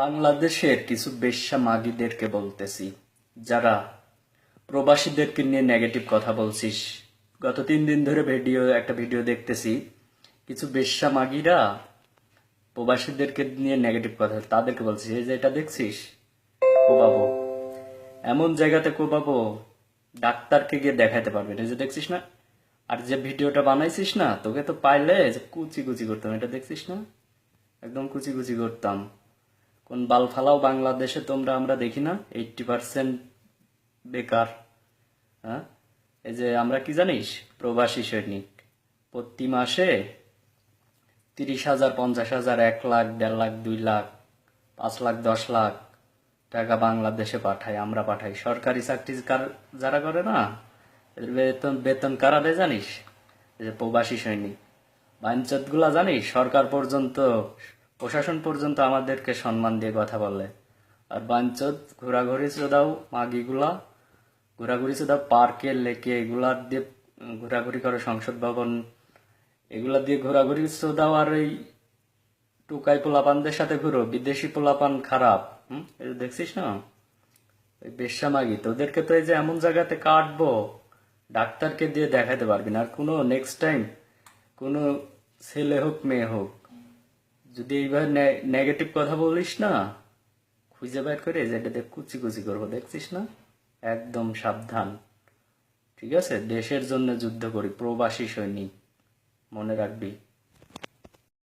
বাংলাদেশের কিছু বেশ্যা মাগিদেরকে বলতেছি, যারা প্রবাসীদেরকে নিয়ে নেগেটিভ কথা বলছিস। গত তিন দিন ধরে ভিডিও একটা ভিডিও দেখতেছি, কিছু বেশ্যা মাগিরা প্রবাসীদেরকে নিয়ে নেগেটিভ কথা তাদেরকে বলছিস। এই যে এটা দেখছিস, কোবাবো। এমন জায়গাতে কোবাবো, ডাক্তারকে গিয়ে দেখাতে পারবে। এই যে দেখছিস না? আর যে ভিডিওটা বানাইছিস না, তোকে তো পাইলে কুচি কুচি করতাম। এটা দেখছিস না? একদম কুচি কুচি করতাম। কোন বাল ফালাও বাংলাদেশে তোমরা আমরা দেখি না এইটটি পার্সেন্ট বেকার হ্যাঁ? এই যে আমরা কি জানিস? প্রবাসী সৈনিক প্রতি মাসে তিরিশ হাজার, পঞ্চাশ হাজার, এক লাখ, দেড় লাখ, দুই লাখ, পাঁচ লাখ, দশ লাখ টাকা বাংলাদেশে পাঠাই, আমরা পাঠাই। সরকারি চাকরি কার- যারা করে না বেতন বেতন কারা দেয় জানিস? যে প্রবাসী সৈনিক বাঞ্চতগুলা জানিস? সরকার পর্যন্ত প্রশাসন পর্যন্ত আমাদেরকে সম্মান দিয়ে কথা বলে। আর বাঞ্চত ঘোরাঘুরি চোদাও মাগিগুলা, ঘোরাঘুরি চোদাও পার্কে, লেকে এগুলা দিয়ে ঘোরাঘুরি করে সংসদ ভবন, এগুলা দিয়ে ঘোরাঘুরি চোদাও আর এই টুকাই পোলাপানদের সাথে ঘুরো। বিদেশি পোলাপান খারাপ, হুম? দেখছিস না? ওই বেশ্যামাগি তোদেরকে তো এই যে এমন জায়গাতে কাটবো, ডাক্তারকে দিয়ে দেখাতে পারবি না। আর কোনো নেক্সট টাইম কোনো ছেলে হোক, মেয়ে হোক যদি এইবার নেগেটিভ কথা বলিস না, খুঁজে বের করে যে দেখ কুচি কুচি করব, দেখছিস না? একদম সাবধান। ঠিক আছে? দেশের জন্য যুদ্ধ করি, প্রবাসী সৈনিক, মনে রাখবি।